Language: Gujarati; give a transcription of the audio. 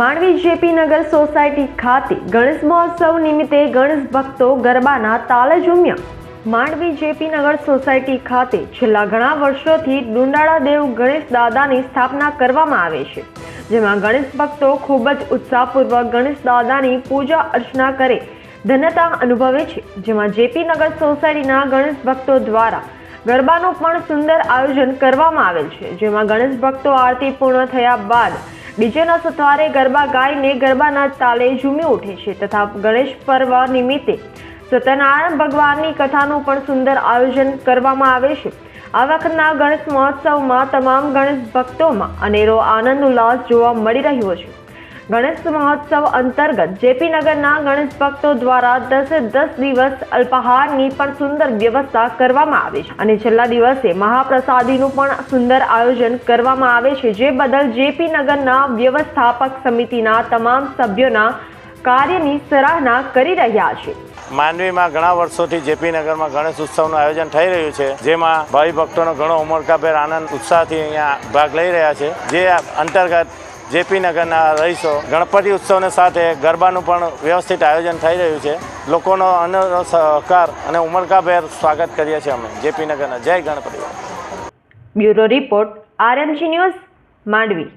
માંડવી જેપી નગર સોસાયટી ખાતે ગણેશ મહોત્સવ નિમિત્તે ગણેશ ભક્તો ગરબાના તાલે ઝૂમ્યા. માંડવી જેપી નગર સોસાયટી ખાતે છેલ્લા ઘણા વર્ષોથી ડુંડાળા દેવ ગણેશ દાદાની સ્થાપના કરવામાં આવે છે, જેમાં ગણેશ ભક્તો ખૂબ જ ઉત્સાહપૂર્વક ગણેશ દાદાની પૂજા અર્ચના કરે, ધન્યતા અનુભવે છે, જેમાં જેપી નગર સોસાયટીના ગણેશ ભક્તો દ્વારા ગરબાનું પણ સુંદર આયોજન કરવામાં આવેલ છે, જેમાં ગણેશ ભક્તો આરતી પૂર્ણ થયા બાદ ડીજેના સથવારે ગરબા ગાઈને ગરબાના તાલે ઝૂમી ઉઠે છે તથા ગણેશ પર્વ નિમિત્તે સત્યનારાયણ ભગવાનની કથાનું પણ સુંદર આયોજન કરવામાં આવે છે. આ વખતના ગણેશ મહોત્સવમાં તમામ ગણેશ ભક્તોમાં અનેરો આનંદ ઉલ્લાસ જોવા મળી રહ્યો છે. ગણેશ મહોત્સવ અંતર્ગત જેપી નગરના ગણેશ ભક્તો દ્વારા દસે દસ દિવસ અલ્પાહારની પણ સુંદર વ્યવસ્થા કરવામાં આવે છે. અને છેલ્લા દિવસે મહાપ્રસાદીનું પણ સુંદર આયોજન કરવામાં આવે છે, જે બદલ જેપી નગરના વ્યવસ્થાપક સમિતિના તમામ સભ્યોના કાર્યની સરાહના કરી રહ્યા છે. માંડવીમાં ઘણા વર્ષોથી જેપી નગરમાં ગણેશ ઉત્સવનું આયોજન થઈ રહ્યું છે, જેમાં ભાવિ ભક્તોનો ઘણો ઉમળકાભેર આનંદ, ઉત્સાહથી અહીંયા ભાગ લઈ રહ્યા છે, જે અંતર્ગત જેપી નગરના રહીશો ગણપતિ ઉત્સવને સાથે ગરબાનું પણ વ્યવસ્થિત આયોજન થઈ રહ્યું છે. લોકોનો અનેરો સહકાર અને ઉમળકાભેર સ્વાગત કરીએ છીએ અમે. જેપી નગરના જય Ganpati. Bureau report RMC news Mandvi.